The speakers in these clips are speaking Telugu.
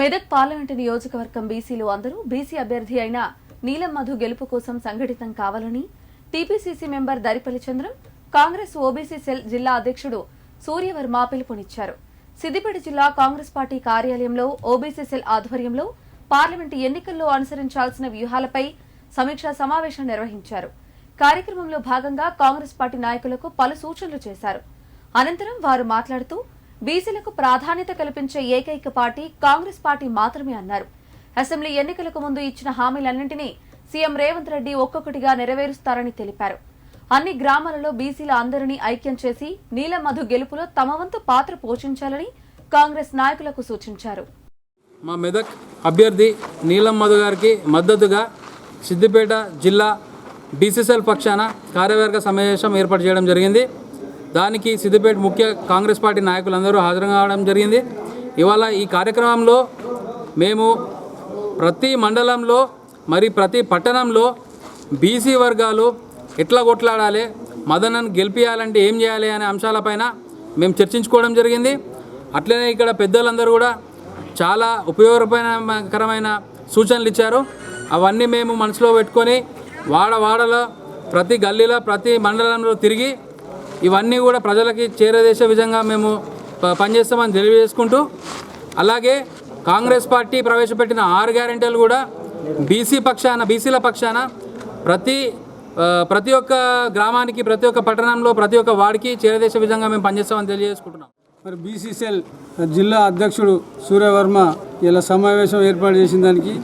మెదక్ పార్లమెంటు నియోజకవర్గం బీసీలు అందరూ బీసీ అభ్యర్థి అయిన నీలం మధు గెలుపు కోసం సంఘటితం కావాలని TPCC member Daripalli Chandram Congress OBC cell జిల్లా అధ్యక్షుడు సూర్యవర్మ పిలుపునిచ్చారు. సిద్దిపేట జిల్లా కాంగ్రెస్ పార్టీ కార్యాలయంలో ఓబీసీ సెల్ ఆధ్వర్యంలో పార్లమెంటు ఎన్నికల్లో అనుసరించాల్సిన వ్యూహాలపై సమీక్షా సమావేశం నిర్వహించారు. కార్యక్రమంలో భాగంగా కాంగ్రెస్ పార్టీ నాయకులకు పలు సూచనలు చేశారు. అనంతరం వారు మాట్లాడుతూ బీసీలకు ప్రాధాన్యత కల్పించే ఏకైక పార్టీ కాంగ్రెస్ పార్టీ మాత్రమే అన్నారు. అసెంబ్లీ ఎన్నికలకు ముందు ఇచ్చిన హామీలన్నింటినీ సీఎం రేవంత్ రెడ్డి ఒక్కొక్కటిగా నెరవేరుస్తారని తెలిపారు. అన్ని గ్రామాలలో బీసీల అందరినీ ఐక్యం చేసి నీలం మధు గెలుపులో తమ వంతు పాత్ర పోషించాలని కాంగ్రెస్ నాయకులకు సూచించారు. మా మెదక్ అభ్యర్థి నీలం మధు గారికి మద్దతుగా సిద్దిపేట జిల్లా బీసీసీఎల్ పక్షాన కార్యవర్గ సమావేశం ఏర్పాటు చేయడం జరిగింది. దానికి సిద్దిపేట ముఖ్య కాంగ్రెస్ పార్టీ నాయకులందరూ హాజరు కావడం జరిగింది. ఇవాళ ఈ కార్యక్రమంలో మేము ప్రతి మండలంలో మరి ప్రతి పట్టణంలో బీసీ వర్గాలు ఎట్లా కొట్లాడాలి మదనను గెలిపించాలంటే ఏం చేయాలి అనే అంశాలపైన మేము చర్చించుకోవడం జరిగింది. అట్లనే ఇక్కడ పెద్దలందరూ కూడా చాలా ఉపయోగకరమైన సూచనలు ఇచ్చారు. అవన్నీ మేము మనసులో పెట్టుకొని వాడ వాడలో ప్రతి గల్లీలో ప్రతి మండలంలో తిరిగి ఇవన్నీ కూడా ప్రజలకి చేరదేసే విధంగా మేము ప- పనిచేస్తామని తెలియజేసుకుంటూ అలాగే కాంగ్రెస్ పార్టీ ప్రవేశపెట్టిన ఆరు గ్యారెంటీలు కూడా బీసీ పక్షాన బీసీల పక్షాన ప్రతి ప్రతి ఒక్క గ్రామానికి ప్రతి ఒక్క పట్టణంలో ప్రతి ఒక్క వాడికి చేరదేసే విధంగా మేము పనిచేస్తామని తెలియజేసుకుంటున్నాం. మరి బీసీసీఎల్ జిల్లా అధ్యక్షుడు సూర్యవర్మ ఇలా సమావేశం ఏర్పాటు చేసిన దానికి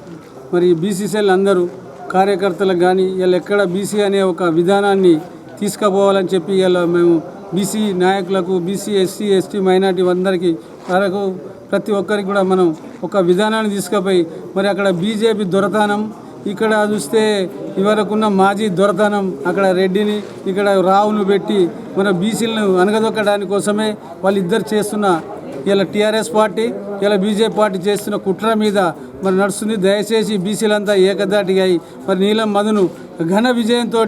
మరి బీసీసీఎల్ అందరూ కార్యకర్తలకు కానీ ఇలా ఎక్కడ బీసీ అనే ఒక విధానాన్ని తీసుకుపోవాలని చెప్పి ఇలా మేము బీసీ నాయకులకు బీసీ ఎస్సీ ఎస్టీ మైనార్టీ అందరికీ వరకు ప్రతి ఒక్కరికి కూడా మనం ఒక విధానాన్ని తీసుకుపోయి మరి అక్కడ బీజేపీ దొరతనం ఇక్కడ చూస్తే ఇవరకున్న మాజీ దొరతనం అక్కడ రెడ్డిని ఇక్కడ రావును పెట్టి మన బీసీలను అనగదొక్కడానికి కోసమే వాళ్ళిద్దరు చేస్తున్న ఇలా టీఆర్ఎస్ పార్టీ ఇలా బీజేపీ పార్టీ చేస్తున్న కుట్ర మీద మరి నడుస్తుంది. దయచేసి బీసీలంతా ఏకదాటిగా మరి నీలం మధును ఘన విజయంతో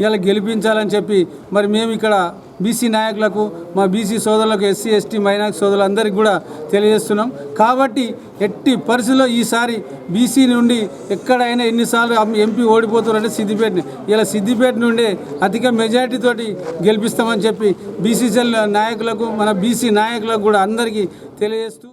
ఇలా గెలిపించాలని చెప్పి మరి మేము ఇక్కడ బీసీ నాయకులకు మా బీసీ సోదరులకు ఎస్సీ ఎస్టీ మైనార్టీ సోదరులందరికీ కూడా తెలియజేస్తున్నాం. కాబట్టి ఎట్టి పరిస్థితుల్లో ఈసారి బీసీ నుండి ఎక్కడైనా ఎన్నిసార్లు ఎంపీ ఓడిపోతున్నారంటే సిద్దిపేటని. ఇలా సిద్దిపేట నుండే అధిక మెజార్టీతోటి గెలిపిస్తామని చెప్పి బీసీసీఎల్ నాయకులకు మన బీసీ నాయకులకు కూడా అందరికీ తెలియజేస్తూ